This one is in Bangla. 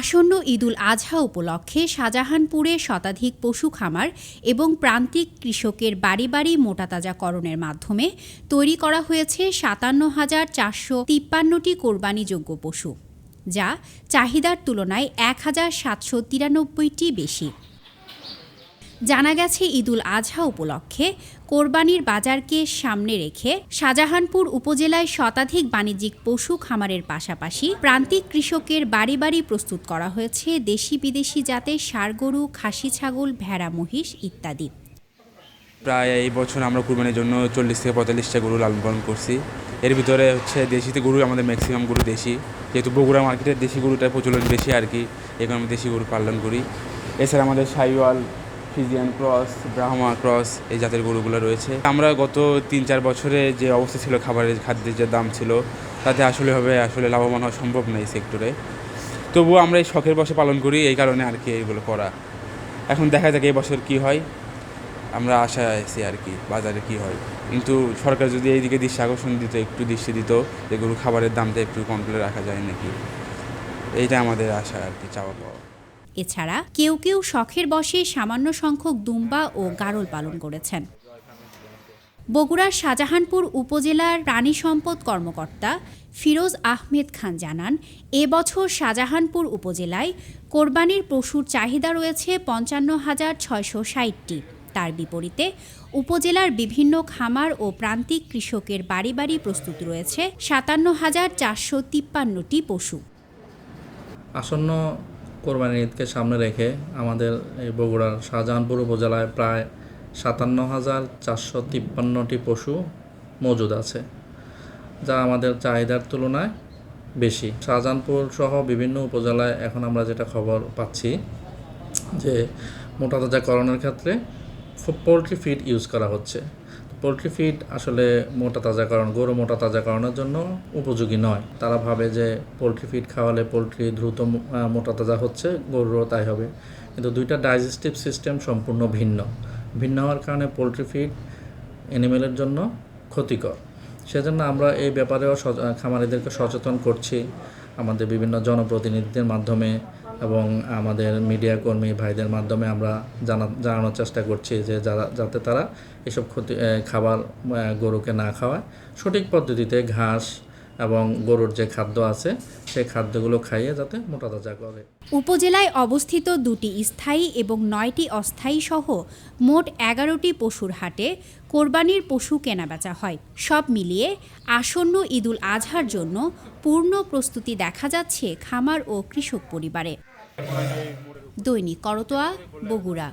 আসন্ন ঈদুল আজহা উপলক্ষে শাহজাহানপুরে শতাধিক পশু খামার এবং প্রান্তিক কৃষকের বাড়ি বাড়ি মোটাতাজাকরণের মাধ্যমে তৈরি করা হয়েছে সাতান্ন হাজার চারশো তিপ্পান্নটি কোরবানিযোগ্য পশু, যা চাহিদার তুলনায় এক হাজার সাতশো তিরানব্বইটি বেশি। জানা গেছে, ঈদুল আজহা উপলক্ষে কোরবানির বাজারকে সামনে রেখে শাহজাহানপুর উপজেলায় শতাধিক বাণিজ্যিক পশু খামারের পাশাপাশি প্রান্তিক কৃষকের বাড়ি বাড়ি প্রস্তুত করা হয়েছে, দেশি বিদেশি জাতের ষাড় গরু, খাসি ছাগল, ভেড়া, মহিষ ইত্যাদি। প্রায় এই বছর আমরা কুরবানির জন্য চল্লিশ থেকে পঁয়তাল্লিশটা গরু লালন পালন করছি। এর ভিতরে হচ্ছে দেশিতে গরু, আমাদের ম্যাক্সিমাম গরু দেশি। যেহেতু বগুড়া মার্কেটে দেশি গরুটার প্রচলন বেশি আর কি, এখন আমরা দেশি গরু পালন করি। এছাড়া আমাদের Sahiwal Friesian cross Brahma cross এই জাতের গরুগুলো রয়েছে। আমরা গত তিন চার বছরে যে অবস্থা ছিল খাবারের খাদ্যের যে দাম ছিল, তাতে আসলে হবে, আসলে লাভবান হওয়া সম্ভব না এই সেক্টরে তবুও আমরা এই শখের বসে পালন করি, এই কারণে আর কি এইগুলো করা। এখন দেখা যাক এই বছর কী হয়। আমরা আশায় আছি আর কি, বাজারে কি হয়। কিন্তু সরকার যদি এইদিকে দৃষ্টি আকর্ষণ দিত, একটু দৃষ্টি দিত যে গরু খাবারের দামটা একটু কন্ট্রোলে রাখা যায় নাকি। এইটা আমাদের আশা আর কি, চাওয়া পাওয়া। এছাড়া কেউ কেউ শখের বশে সামান্য সংখ্যক দুম্বা ও গারল পালন করেছেন। বগুড়ার শাহজাহানপুর উপজেলার প্রাণী সম্পদ কর্মকর্তা ফিরোজ আহমেদ খান জানান এবছর শাহজাহানপুর উপজেলায় কোরবানির পশুর চাহিদা রয়েছে পঞ্চান্ন হাজার ছয়শো ষাটটি। তার বিপরীতে উপজেলার বিভিন্ন খামার ও প্রান্তিক কৃষকের বাড়ি বাড়ি প্রস্তুত রয়েছে সাতান্ন হাজার চারশো তিপ্পান্নটি পশু। আসন্ন কোরবানির ঈদকে সামনে রেখে আমাদের এই বগুড়ার শাহজাহানপুর উপজেলায় প্রায় সাতান্ন হাজার চারশো তিপ্পান্নটি পশু মজুদ আছে, যা আমাদের চাহিদার তুলনায় বেশি। শাহজাহানপুর সহ বিভিন্ন উপজেলায় এখন আমরা যেটা খবর পাচ্ছি, যে মোটা তাজাকরণের ক্ষেত্রে পোলট্রি ফিড ইউজ করা হচ্ছে। পোলট্রি ফিড আসলে মোটা তাজাকরণ গরু মোটা তাজাকরণের জন্য উপযোগী নয়। তারা ভাবে যে পোলট্রি ফিড খাওয়ালে পোলট্রি দ্রুত মোটা তাজা হচ্ছে, গরুরও তাই হবে। কিন্তু দুইটা ডাইজেস্টিভ সিস্টেম সম্পূর্ণ ভিন্ন। ভিন্ন হওয়ার কারণে পোলট্রি ফিড অ্যানিমেলের জন্য ক্ষতিকর। সেজন্য আমরা এই ব্যাপারেও খামারিদেরকে সচেতন করছি। আমাদের বিভিন্ন জনপ্রতিনিধিদের মাধ্যমে এবং আমাদের মিডিয়া কর্মী ভাইদের মাধ্যমে আমরা জানা জানানোর চেষ্টা করছি যে যারা যাতে তারা এসব ক্ষতি খাবার গরুকে না খাওয়ায়। সঠিক পদ্ধতিতে ঘাস এবং গরুর যে খাদ্য আছে, সেই খাদ্যগুলো খাইয়ে যাতে মোটা তাজা করে। উপজেলায় অবস্থিত দুটি স্থায়ী এবং নয়টি অস্থায়ী সহ মোট এগারোটি পশুর হাটে কোরবানির পশু কেনাবেচা হয়। সব মিলিয়ে আসন্ন ঈদুল আজহার জন্য পূর্ণ প্রস্তুতি দেখা যাচ্ছে খামার ও কৃষক পরিবারে। দৈনিক করতোয়া, বগুড়া।